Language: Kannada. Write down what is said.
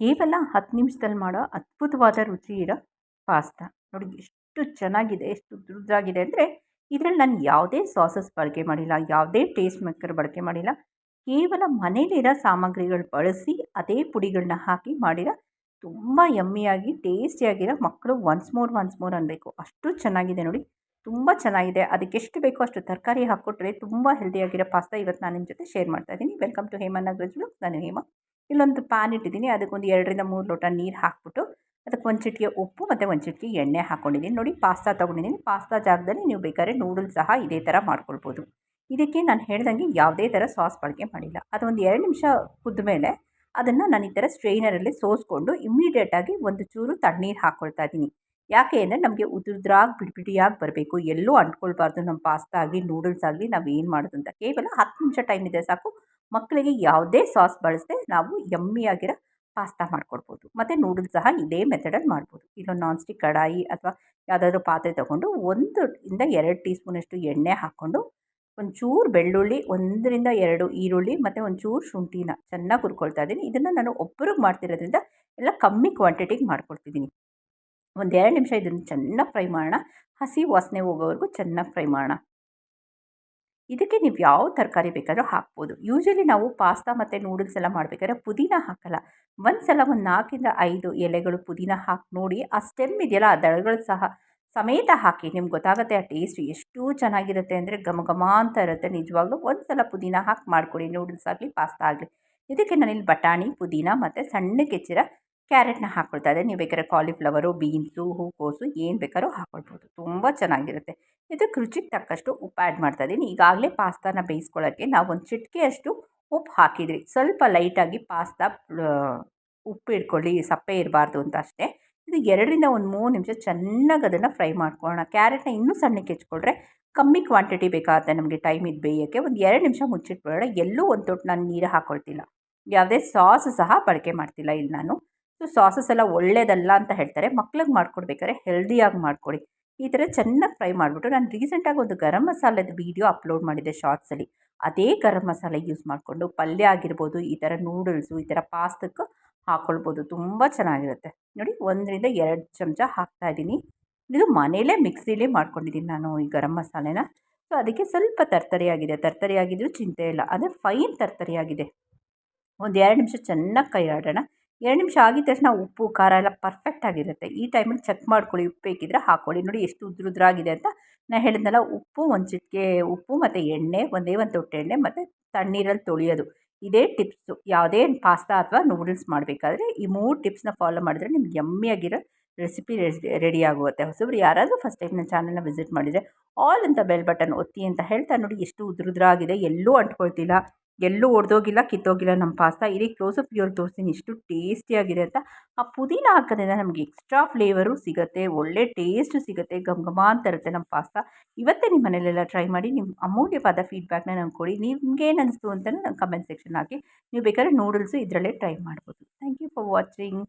ಕೇವಲ ಹತ್ತು ನಿಮಿಷದಲ್ಲಿ ಮಾಡೋ ಅದ್ಭುತವಾದ ರುಚಿ ಇರೋ ಪಾಸ್ತಾ. ನೋಡಿ, ಎಷ್ಟು ಚೆನ್ನಾಗಿದೆ, ಎಷ್ಟು ದುರ್ದಾಗಿದೆ ಅಂದರೆ ಇದರಲ್ಲಿ ನಾನು ಯಾವುದೇ ಸಾಸಸ್ ಬಳಕೆ ಮಾಡಿಲ್ಲ, ಯಾವುದೇ ಟೇಸ್ಟ್ ಮೇಕರ್ ಬಳಕೆ ಮಾಡಿಲ್ಲ. ಕೇವಲ ಮನೇಲಿರೋ ಸಾಮಗ್ರಿಗಳು ಬಳಸಿ ಅದೇ ಪುಡಿಗಳನ್ನ ಹಾಕಿ ಮಾಡಿರೋ ತುಂಬ ಯಮ್ಮಿಯಾಗಿ, ಟೇಸ್ಟಿಯಾಗಿರೋ ಮಕ್ಕಳು ಒನ್ಸ್ ಮೋರ್ ಒನ್ಸ್ ಮೋರ್ ಅನ್ನಬೇಕು ಅಷ್ಟು ಚೆನ್ನಾಗಿದೆ ನೋಡಿ. ತುಂಬ ಚೆನ್ನಾಗಿದೆ. ಅದಕ್ಕೆ ಎಷ್ಟು ಬೇಕೋ ಅಷ್ಟು ತರಕಾರಿ ಹಾಕ್ಕೊಟ್ರೆ ತುಂಬ ಹೆಲ್ದಿಯಾಗಿರೋ ಪಾಸ್ತಾ ಇವತ್ತು ನಾನು ನಿಮ್ಮ ಜೊತೆ ಶೇರ್ ಮಾಡ್ತಾ ಇದ್ದೀನಿ. ವೆಲ್ಕಮ್ ಟು ಹೇಮನ್ ನಗರಜ್ಲು ನಾನು ಹೇಮ. ಇಲ್ಲೊಂದು ಪ್ಯಾನ್ ಇಟ್ಟಿದ್ದೀನಿ. ಅದಕ್ಕೊಂದು ಎರಡರಿಂದ ಮೂರು ಲೋಟ ನೀರು ಹಾಕ್ಬಿಟ್ಟು ಅದಕ್ಕೆ ಒಂದು ಚಿಟಿಕೆ ಉಪ್ಪು ಮತ್ತು ಒಂದು ಚಿಟಿಕೆ ಎಣ್ಣೆ ಹಾಕ್ಕೊಂಡಿದ್ದೀನಿ ನೋಡಿ ಪಾಸ್ತಾ ತೊಗೊಂಡಿದ್ದೀನಿ. ಪಾಸ್ತಾ ಜಾಗದಲ್ಲಿ ನೀವು ಬೇಕಾದ್ರೆ ನೂಡಲ್ಸ್ ಸಹ ಇದೇ ಥರ ಮಾಡ್ಕೊಳ್ಬೋದು. ಇದಕ್ಕೆ ನಾನು ಹೇಳ್ದಂಗೆ ಯಾವುದೇ ಥರ ಸಾಸ್ ಬಳಕೆ ಮಾಡಿಲ್ಲ. ಅದು ಒಂದು ಎರಡು ನಿಮಿಷ ಕುದ್ದ ಮೇಲೆ ಅದನ್ನು ನಾನು ಈ ಥರ ಸ್ಟ್ರೈನರಲ್ಲಿ ಸೋಸ್ಕೊಂಡು ಇಮ್ಮಿಡಿಯೇಟಾಗಿ ಒಂದು ಚೂರು ತಣ್ಣೀರು ಹಾಕ್ಕೊಳ್ತಾ ಇದ್ದೀನಿ. ಯಾಕೆ ಅಂದರೆ ನಮಗೆ ಉದುರುದ್ರಾಗಿ ಬಿಡಿ ಬಿಡಿಯಾಗಿ ಬರಬೇಕು. ಎಲ್ಲೂ ಅಂಟ್ಕೊಳ್ಬಾರ್ದು. ನಮ್ಮ ಪಾಸ್ತಾ ಆಗಲಿ ನೂಡಲ್ಸ್ ಆಗಲಿ ನಾವು ಏನು ಮಾಡೋದು ಅಂತ. ಕೇವಲ ಹತ್ತು ನಿಮಿಷ ಟೈಮ್ ಇದೆ ಸಾಕು. ಮಕ್ಕಳಿಗೆ ಯಾವುದೇ ಸಾಸ್ ಬಳಸದೆ ನಾವು ಯಮ್ಮಿಯಾಗಿರೋ ಪಾಸ್ತಾ ಮಾಡಿಕೊಡ್ಬೋದು. ಮತ್ತು ನೂಡಲ್ಸ್ ಸಹ ಇದೇ ಮೆಥಡಲ್ಲಿ ಮಾಡ್ಬೋದು. ಇಲ್ಲೊಂದು ನಾನ್ ಸ್ಟಿಕ್ ಕಡಾಯಿ ಅಥವಾ ಯಾವುದಾದ್ರೂ ಪಾತ್ರೆ ತೊಗೊಂಡು ಒಂದು ಇಂದ ಎರಡು ಟೀ ಸ್ಪೂನಷ್ಟು ಎಣ್ಣೆ ಹಾಕ್ಕೊಂಡು ಒಂಚೂರು ಬೆಳ್ಳುಳ್ಳಿ, ಒಂದರಿಂದ ಎರಡು ಈರುಳ್ಳಿ ಮತ್ತು ಒಂಚೂರು ಶುಂಠಿನ ಚೆನ್ನಾಗಿ ಹುರ್ಕೊಳ್ತಾ ಇದ್ದೀನಿ. ಇದನ್ನು ನಾನು ಒಬ್ಬರಿಗೆ ಮಾಡ್ತಿರೋದ್ರಿಂದ ಎಲ್ಲ ಕಮ್ಮಿ ಕ್ವಾಂಟಿಟಿಗೆ ಮಾಡ್ಕೊಡ್ತಿದ್ದೀನಿ. ಒಂದು ಎರಡು ನಿಮಿಷ ಇದನ್ನು ಚೆನ್ನಾಗಿ ಫ್ರೈ ಮಾಡೋಣ. ಹಸಿ ವಾಸನೆ ಹೋಗೋವರೆಗೂ ಚೆನ್ನಾಗಿ ಫ್ರೈ ಮಾಡೋಣ. ಇದಕ್ಕೆ ನೀವು ಯಾವ ತರಕಾರಿ ಬೇಕಾದರೂ ಹಾಕ್ಬೋದು. ಯೂಶ್ವಲಿ ನಾವು ಪಾಸ್ತಾ ಮತ್ತು ನೂಡಲ್ಸ್ ಎಲ್ಲ ಮಾಡಬೇಕಾದ್ರೆ ಪುದೀನ ಹಾಕಲ್ಲ. ಒಂದು ಸಲ ಒಂದು ನಾಲ್ಕಿಂದ ಐದು ಎಲೆಗಳು ಪುದೀನ ಹಾಕಿ ನೋಡಿ, ಆ ಸ್ಟೆಮ್ ಇದೆಯಲ್ಲ, ಆ ದಳಗಳು ಸಹ ಸಮೇತ ಹಾಕಿ, ನಿಮ್ಗೆ ಗೊತ್ತಾಗುತ್ತೆ ಆ ಟೇಸ್ಟ್ ಎಷ್ಟು ಚೆನ್ನಾಗಿರುತ್ತೆ ಅಂದರೆ ಘಮ ಘಮ ಅಂತ ಇರುತ್ತೆ. ನಿಜವಾಗ್ಲೂ ಒಂದು ಸಲ ಪುದೀನ ಹಾಕಿ ಮಾಡಿಕೊಡಿ. ನೂಡಲ್ಸ್ ಆಗಲಿ ಪಾಸ್ತಾ ಆಗಲಿ. ಇದಕ್ಕೆ ನಾನಿಲ್ಲಿ ಬಟಾಣಿ, ಪುದೀನ ಮತ್ತು ಸಣ್ಣಗೆ ಹೆಚ್ಚಿರೋ ಕ್ಯಾರೆಟ್ನ ಹಾಕ್ಕೊಳ್ತಾ ಇದ್ದೆ ನೀವು ಬೇಕಾದ್ರೆ ಕಾಲಿಫ್ಲವರು ಬೀನ್ಸು ಹೂಕೋಸು ಏನು ಬೇಕಾದ್ರೂ ಹಾಕ್ಕೊಳ್ಬೋದು ತುಂಬ ಚೆನ್ನಾಗಿರುತ್ತೆ. ಇದಕ್ಕೆ ರುಚಿಗೆ ತಕ್ಕಷ್ಟು ಉಪ್ಪು ಆ್ಯಡ್ ಮಾಡ್ತಾ ಇದ್ದೀನಿ ಈಗಾಗಲೇ ಪಾಸ್ತಾನ ಬೇಯಿಸ್ಕೊಳ್ಳೋಕ್ಕೆ ನಾವು ಒಂದು ಚಿಟಿಕೆಯಷ್ಟು ಉಪ್ಪು ಹಾಕಿದ್ರಿ. ಸ್ವಲ್ಪ ಲೈಟಾಗಿ ಪಾಸ್ತಾ ಉಪ್ಪು ಇಟ್ಕೊಳ್ಳಿ, ಸಪ್ಪೆ ಇರಬಾರ್ದು ಅಂತ ಅಷ್ಟೇ. ಇದು ಎರಡರಿಂದ ಒಂದು ಮೂರು ನಿಮಿಷ ಚೆನ್ನಾಗಿ ಅದನ್ನು ಫ್ರೈ ಮಾಡ್ಕೊಳ್ಳೋಣ. ಕ್ಯಾರೆಟ್ನ ಇನ್ನೂ ಸಣ್ಣಕ್ಕೆ ಹೆಚ್ಕೊಳ್ರೆ ಕಮ್ಮಿ ಕ್ವಾಂಟಿಟಿ ಬೇಕಾಗುತ್ತೆ ನಮಗೆ ಟೈಮ್ ಇದು ಬೇಯೋಕ್ಕೆ. ಒಂದು ಎರಡು ನಿಮಿಷ ಮುಚ್ಚಿಟ್ಬಿಡೋಣ. ಎಲ್ಲೂ ಒಂದು ತೊಟ್ಟು ನಾನು ನೀರು ಹಾಕ್ಕೊಳ್ತಿಲ್ಲ ಯಾವುದೇ ಸಾಸ್ ಸಹ ಬಳಕೆ ಮಾಡ್ತಿಲ್ಲ ಇಲ್ಲಿ ನಾನು. ಸೊ ಸಾಸಸ್ ಎಲ್ಲ ಒಳ್ಳೇದಲ್ಲ ಅಂತ ಹೇಳ್ತಾರೆ. ಮಕ್ಳಿಗೆ ಮಾಡ್ಕೊಡ್ಬೇಕಾದ್ರೆ ಹೆಲ್ದಿಯಾಗಿ ಮಾಡಿಕೊಡಿ. ಈ ಥರ ಚೆನ್ನಾಗಿ ಫ್ರೈ ಮಾಡಿಬಿಟ್ಟು ನಾನು ರೀಸೆಂಟಾಗಿ ಒಂದು ಗರಂ ಮಸಾಲೆದು ವೀಡಿಯೋ ಅಪ್ಲೋಡ್ ಮಾಡಿದ್ದೆ ಶಾರ್ಟ್ಸಲ್ಲಿ ಅದೇ ಗರಂ ಮಸಾಲೆ ಯೂಸ್ ಮಾಡಿಕೊಂಡು ಪಲ್ಯ ಆಗಿರ್ಬೋದು, ಈ ಥರ ನೂಡಲ್ಸು ಈ ಥರ ಪಾಸ್ತಕ್ಕೆ ಹಾಕ್ಕೊಳ್ಬೋದು ತುಂಬ ಚೆನ್ನಾಗಿರುತ್ತೆ. ನೋಡಿ, ಒಂದರಿಂದ ಎರಡು ಚಮಚ ಹಾಕ್ತಾ ಇದ್ದೀನಿ. ಇದು ಮನೇಲೇ ಮಿಕ್ಸಿಲೇ ಮಾಡ್ಕೊಂಡಿದ್ದೀನಿ ನಾನು ಈ ಗರಂ ಮಸಾಲೆನ. ಸೊ ಅದಕ್ಕೆ ಸ್ವಲ್ಪ ತರ್ತರಿ ಆಗಿದೆ ತರ್ತರಿ ಆಗಿದ್ದರೂ ಚಿಂತೆ ಇಲ್ಲ. ಅಂದರೆ ಫೈನ್ ತರ್ತರಿಯಾಗಿದೆ. ಒಂದು ಎರಡು ನಿಮಿಷ ಚೆನ್ನಾಗಿ ಕೈ ಆಡೋಣ ಎರಡು ನಿಮಿಷ ಆಗಿದ ತಕ್ಷಣ ಉಪ್ಪು, ಖಾರ ಎಲ್ಲ ಪರ್ಫೆಕ್ಟಾಗಿರುತ್ತೆ ಈ ಟೈಮಲ್ಲಿ ಚೆಕ್ ಮಾಡ್ಕೊಳ್ಳಿ ಉಪ್ಪು ಬೇಕಿದ್ರೆ ಹಾಕ್ಕೊಳ್ಳಿ ನೋಡಿ ಎಷ್ಟು ಉದ್ರುದ್ರಾಗಿದೆ ಅಂತ ನಾನು ಹೇಳಿದ್ನಲ್ಲ, ಉಪ್ಪು ಒಂದು ಚಿಟಿಕೆ ಉಪ್ಪು ಮತ್ತು ಎಣ್ಣೆ, ಒಂದೇ ಒಂದು ತೊಟ್ಟೆ ಎಣ್ಣೆ ಮತ್ತು ತಣ್ಣೀರಲ್ಲಿ ತೊಳೆಯೋದು. ಇದೇ ಟಿಪ್ಸು ಯಾವುದೇ ಪಾಸ್ತಾ ಅಥವಾ ನೂಡಲ್ಸ್ ಮಾಡಬೇಕಾದ್ರೆ ಈ ಮೂರು ಟಿಪ್ಸ್ನ ಫಾಲೋ ಮಾಡಿದ್ರೆ ನಿಮ್ಗೆ ಯಮ್ಮಿಯಾಗಿರೋ ರೆಸಿಪಿ ರೆಡಿ ಆಗುತ್ತೆ. ಹೊಸಬ್ರು ಯಾರಾದರೂ ಫಸ್ಟ್ ಟೈಮ್ ನನ್ನ ಚಾನಲ್ನ ವಿಸಿಟ್ ಮಾಡಿದರೆ ಆಲ್ ಅಂತ ಬೆಲ್ ಬಟನ್ ಒತ್ತಿ ಅಂತ ಹೇಳ್ತಾ ನೋಡಿ ಎಷ್ಟು ಉದ್ರುದ್ರಾಗಿದೆ ಎಲ್ಲೂ ಅಂಟ್ಕೊಳ್ತಿಲ್ಲ. ಎಲ್ಲೂ ಒಡೆದೋಗಿಲ್ಲ, ಕಿತ್ತೋಗಿಲ್ಲ, ನಮ್ಮ ಪಾಸ್ತಾ ಇಲ್ಲಿ ಕ್ಲೋಸಪ್ ಪ್ಯೂರ್ ತೋರಿಸ್ತೀನಿ. ಎಷ್ಟು ಟೇಸ್ಟಿಯಾಗಿದೆ ಅಂತ. ಆ ಪುದೀನ ಹಾಕೋದ್ರಿಂದ ನಮಗೆ ಎಕ್ಸ್ಟ್ರಾ ಫ್ಲೇವರು ಸಿಗುತ್ತೆ. ಒಳ್ಳೆ ಟೇಸ್ಟ್ ಸಿಗುತ್ತೆ. ಘಮಘಮ ಘಮ ಅಂತ ಇರುತ್ತೆ ನಮ್ಮ ಪಾಸ್ತಾ ಇವತ್ತೇ ನಿಮ್ಮ ಮನೇಲೆಲ್ಲ ಟ್ರೈ ಮಾಡಿ ನಿಮ್ಮ ಅಮೂಲ್ಯವಾದ ಫೀಡ್ಬ್ಯಾಕ್ನ ನಂಗೆ ಕೊಡಿ. ನಿಮ್ಗೇನು ಅನಿಸ್ತು ಅಂತಲೂ ನಂಗೆ ಕಮೆಂಟ್ ಸೆಕ್ಷನ್ ಹಾಕಿ. ನೀವು ಬೇಕಾದ್ರೆ ನೂಡಲ್ಸು ಇದರಲ್ಲೇ ಟ್ರೈ ಮಾಡ್ಬೋದು. Thank you for watching